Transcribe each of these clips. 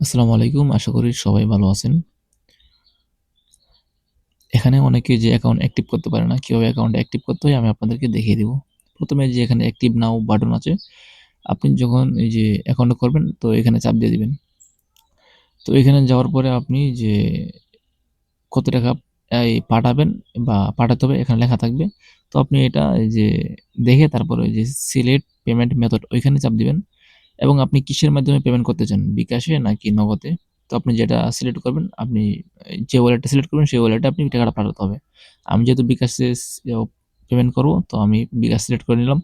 আসসালামু আলাইকুম। আশা করি সবাই ভালো আছেন। এখানে অনেকে যে অ্যাকাউন্ট অ্যাক্টিভ করতে পারে না। কীভাবে অ্যাকাউন্ট অ্যাক্টিভ করতে হয় আমি আপনাদেরকে দেখিয়ে দিব। প্রথমে যে এখানে অ্যাক্টিভ নাও বাটন আছে, আপনি যখন এই যে অ্যাকাউন্টটা করবেন তো এখানে চাপ দিয়ে দিবেন। তো এখানে যাওয়ার পরে আপনি যে কত টাকা এই পাঠাবেন বা পাঠাতে হবে এখানে লেখা থাকবে। তো আপনি এটা এই যে দেখে তারপরে যে সিলেক্ট পেমেন্ট মেথড ওইখানে চাপ দিবেন এবং আপনি কিসের মাধ্যমে পেমেন্ট করতে চান? বিকাশে নাকি নগদে? তো আপনি যেটা সিলেক্ট করবেন, আপনি যে ওয়ালেটটা সিলেক্ট করবেন, সেই ওয়ালেটে আপনি টাকাটা পাঠাতে হবে। আমি যেহেতু বিকাশে পেমেন্ট করব, তো আমি বিকাশ সিলেক্ট করে নিলাম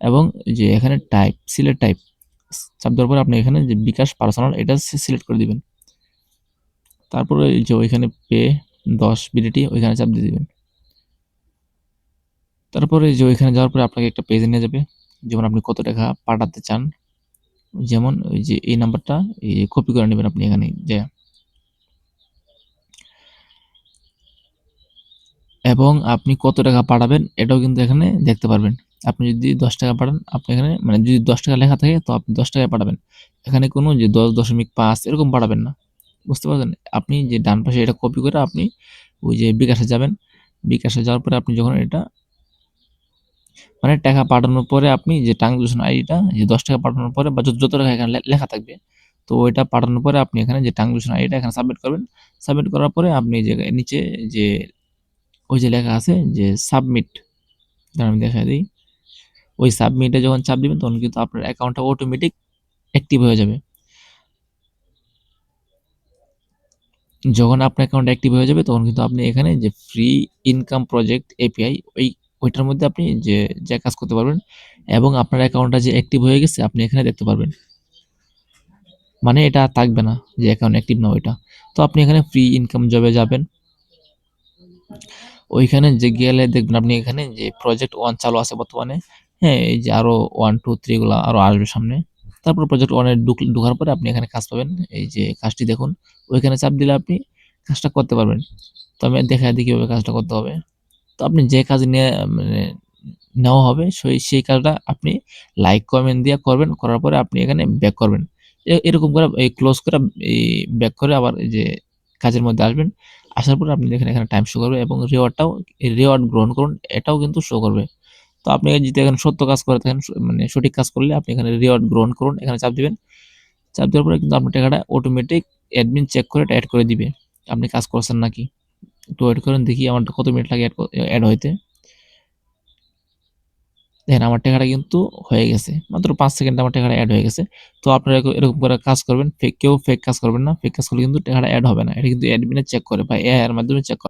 এবং যে এখানে টাইপ সিলেক্ট টাইপ চাপ দেওয়ার পরে আপনি এখানে যে বিকাশ পার্সোনাল এটা সিলেক্ট করে দিবেন। তারপরে যে ওইখানে পে ১০ বিডিটি ওইখানে চাপ দিয়ে দিবেন। তারপরে যে ওইখানে যাওয়ার পরে আপনাকে একটা পেজে নিয়ে যাবে। যেমন আপনি কত টাকা পাঠাতে চান। যেমন ওই যে এই নাম্বারটা কপি করে নেবেন আপনি এখানে যেয়ে। এবং আপনি কত টাকা পাঠাবেন এটাও কিন্তু এখানে দেখতে পারবেন। আপনি যদি ৳১০ পাঠান, আপনি এখানে মানে যদি ৳১০ লেখা থাকে, তো আপনি ৳১০ পাঠাবেন। এখানে কোনো যে ১০.৫ এরকম পাঠাবেন না। বুঝতে পারছেন? আপনি যে ডান পাশে এটা কপি করে আপনি ওই যে বিকাশে যাবেন। বিকাশে যাওয়ার পরে আপনি যখন এটা মানে টাকা পাঠানোর পরে আপনি যে ট্রান্সলেশন আইডিটা যে ৳১০ পাঠানোর পরে বা যত, যত টাকা এখানে লেখা থাকবে। তো ওইটা পাঠানোর পরে আপনি এখানে যে ট্রান্সলেশন আইডিটা এখানে সাবমিট করবেন। সাবমিট করার পরে আপনি যে নিচে যে ওই যে লেখা আছে যে সাবমিট আমি দেখায় দেই। ওই সাবমিটে যখন চাপ দিবেন তখন কিন্তু আপনার অ্যাকাউন্টটা অটোমেটিক অ্যাক্টিভ হয়ে যাবে। যখন আপনার অ্যাকাউন্ট অ্যাক্টিভ হয়ে যাবে তখন কিন্তু আপনি এখানে যে ফ্রি ইনকাম প্রজেক্ট এপিআই ওই ওইটার মধ্যে আপনি যে, যে কাজ করতে পারবেন এবং আপনার অ্যাকাউন্টটা যে অ্যাক্টিভ হয়ে গেছে আপনি এখানে দেখতে পারবেন। মানে এটা থাকবে না যে অ্যাকাউন্ট অ্যাক্টিভ না ওইটা। তো আপনি এখানে ফ্রি ইনকাম জবে যাবেন। ওইখানে যে গেলে দেখবেন আপনি এখানে যে প্রজেক্ট ওয়ান চালু আছে বর্তমানে। হ্যাঁ, এই যে আরও 1, 2, 3 গুলা আরও আসবে সামনে। তারপর প্রজেক্ট 1 এ ঢুক ঢোকার পরে আপনি এখানে কাজ পাবেন। এই যে কাজটি দেখুন। ওইখানে চাপ দিলে আপনি কাজটা করতে পারবেন। তো আমি দেখায় দিই কীভাবে কাজটা করতে হবে। তো আপনি যে কাজ নিয়ে মানে নেওয়া হবে, সেই সেই কাজটা আপনি লাইক কমেন্ট দিয়ে করবেন। করার পরে আপনি এখানে ব্যাক করবেন। এরকম করে, এই ক্লোজ করে, এই ব্যাক করে আবার যে কাজের মধ্যে আসবেন। আসার পরে আপনি দেখেন এখানে টাইম শো করবে এবং রিওয়ার্ডটাও রিওয়ার্ড গ্রহণ করুন, এটাও কিন্তু শো করবে। তো আপনি যদি এখানে সত্য কাজ করে থাকেন মানে সঠিক কাজ করলে আপনি এখানে রিওয়ার্ড গ্রহণ করুন, এখানে চাপ দিবেন। চাপ দেওয়ার পরে কিন্তু আপনার টাকাটা অটোমেটিক অ্যাডমিন চেক করে এটা অ্যাড করে দিবে। আপনি কাজ করছেন নাকি। একটু ওয়েট করেন, দেখি আমার কত মিনিট লাগে অ্যাড হইতে। দেখেন, আমার টাকাটা কিন্তু হয়ে গেছে। মাত্র পাঁচ সেকেন্ড আমার টাকাটা অ্যাড হয়ে গেছে। তো আপনারা এরকম করে কাজ করবেন। ফেক কেউ ফেক কাজ করবেন না। ফেক কাজ করলে কিন্তু টাকাটা অ্যাড হবে না। এটা কিন্তু অ্যাডমিনে চেক করে বা এআই এর মাধ্যমে চেক করে।